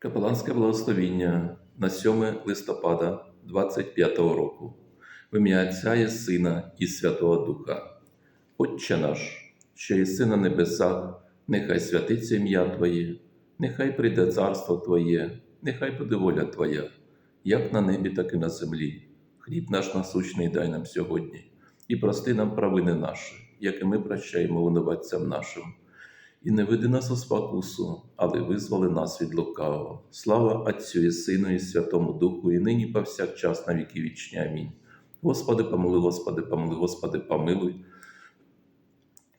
Капеланське благословіння на 7 листопада 25 року. В ім'я Отця і Сина і Святого Духа. Отче наш, що єси на небесах, нехай святиться ім'я Твоє, нехай прийде царство Твоє, нехай буде воля Твоя, як на небі, так і на землі. Хліб наш насущний дай нам сьогодні, і прости нам провини наші, як і ми прощаємо винуватцям нашим. І не веди нас у спокусу, але визволи нас від лукавого. Слава Отцю і Сину, і Святому Духу, і нині повсякчас на віки вічні. Амінь. Господи, помилуй, Господи, помилуй, Господи, помилуй.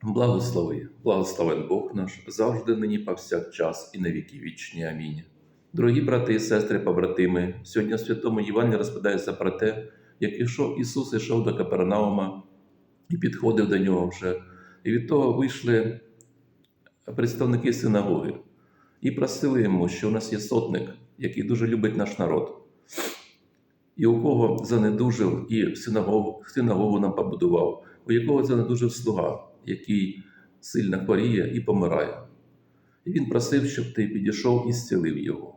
Благослови, благословен Бог наш, завжди нині повсякчас і на віки вічні. Амінь. Дорогі брати і сестри, побратими, сьогодні в Святому Євангелії розповідається про те, як ішов Ісус ішов до Капернаума і підходив до нього вже. І від того вийшли представники синагоги і просили йому, що у нас є сотник, який дуже любить наш народ, і у кого занедужив і синагогу, синагогу нам побудував, у якого занедужив слуга, який сильно хворіє і помирає. І він просив, щоб ти підійшов і зцілив його.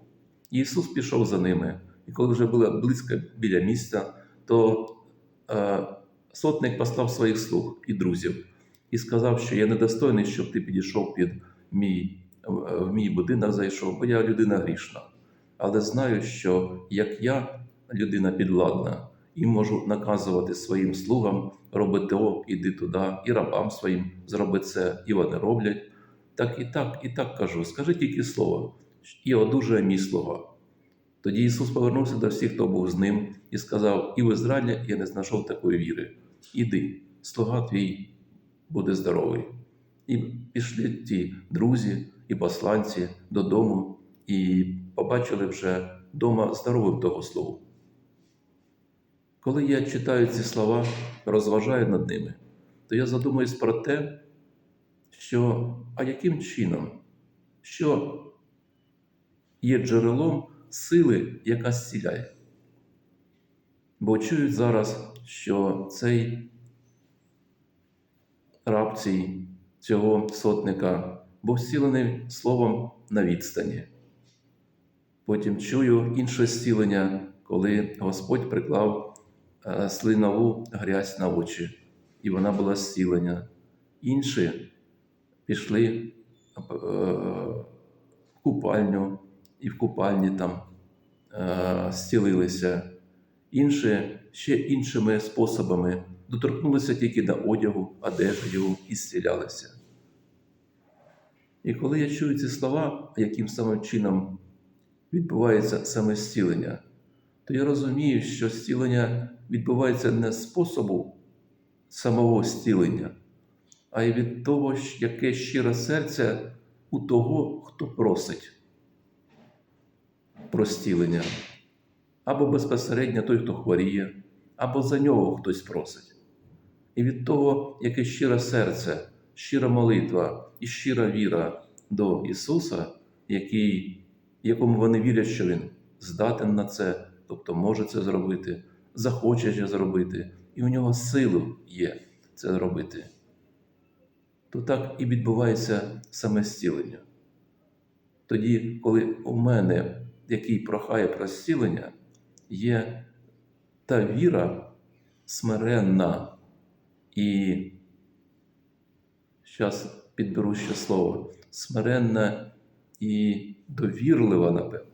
І Ісус пішов за ними, і коли вже було близько біля місця, то е, сотник послав своїх слуг і друзів і сказав, що я недостойний, щоб ти підійшов під мій, в мій будинок, зайшов, бо я людина грішна. Але знаю, що як я людина підвладна, і можу наказувати своїм слугам робити о, іди туди, і рабам своїм зроби це, і вони роблять. Так і так, і так кажу. Скажи тільки слово, і одужує мій слуга. Тоді Ісус повернувся до всіх, хто був з ним, і сказав: І в Ізраїлі я не знайшов такої віри. Іди, слуга твій буде здоровий. І пішли ті друзі і посланці додому, і побачили вже дома здоровим того слугу. Коли я читаю ці слова, розважаю над ними, то я задумуюсь про те, що а яким чином, що є джерелом сили, яка зціляє. Бо чують зараз, що цей раб цій, цього сотника був зцілений словом на відстані. Потім чую інше зцілення, коли Господь приклав е, слинову грязь на очі, і вона була зцілення. Інші пішли е, в купальню і в купальні там е, зцілилися. Інші ще іншими способами доторкнулися тільки до одягу, одежі його і зцілялися. І коли я чую ці слова, яким самим чином відбувається саме зцілення, то я розумію, що зцілення відбувається не з способу самого зцілення, а й від того, яке щире серце у того, хто просить про зцілення, або безпосередньо той, хто хворіє, або за нього хтось просить. І від того, яке щире серце, щира молитва і щира віра до Ісуса, який, якому вони вірять, що Він здатен на це, тобто може це зробити, захоче це зробити, і у нього силу є це зробити, то так і відбувається саме зцілення. Тоді, коли у мене, який прохає про зцілення, є та віра смиренна і зараз підберу ще слово, смиренна і довірлива, напевно.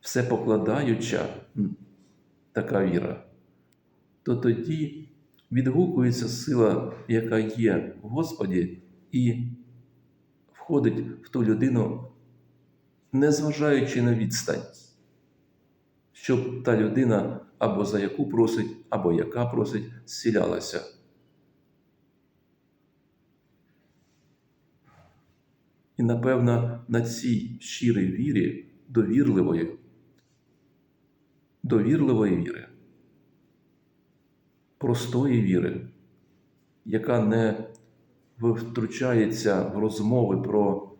Все покладаюча така віра, то тоді відгукується сила, яка є в Господі, і входить в ту людину, незважаючи на відстань, щоб та людина або за яку просить, або яка просить, зцілялася. І, напевно, на цій щирій вірі, довірливої, довірливої віри, простої віри, яка не втручається в розмови про,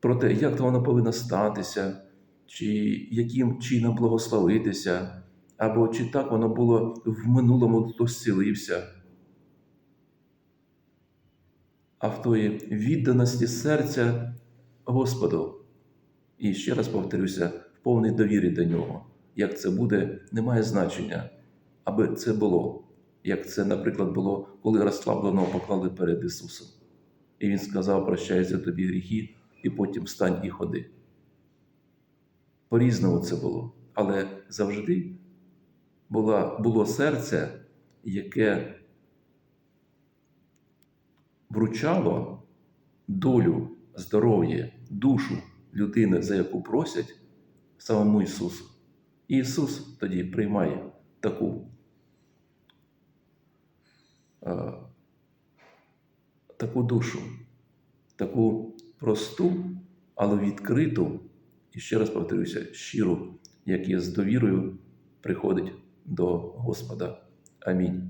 про те, як то воно повинно статися, чи яким чином благословитися, або чи так воно було в минулому, хто зцілився. а в тої відданості серця Господу. І ще раз повторюся, в повній довірі до нього. Як це буде, не має значення, аби це було, як це, наприклад, було, коли розслабленого поклали перед Ісусом. І Він сказав, прощаються тобі гріхи, і потім встань і ходи. По-різному це було, але завжди була, було серце, яке вручало долю, здоров'я, душу людини, за яку просять самому Ісусу. І Ісус тоді приймає таку, е, таку душу, таку просту, але відкриту, і ще раз повторюся, щиро, як є з довірою приходить до Господа. Амінь.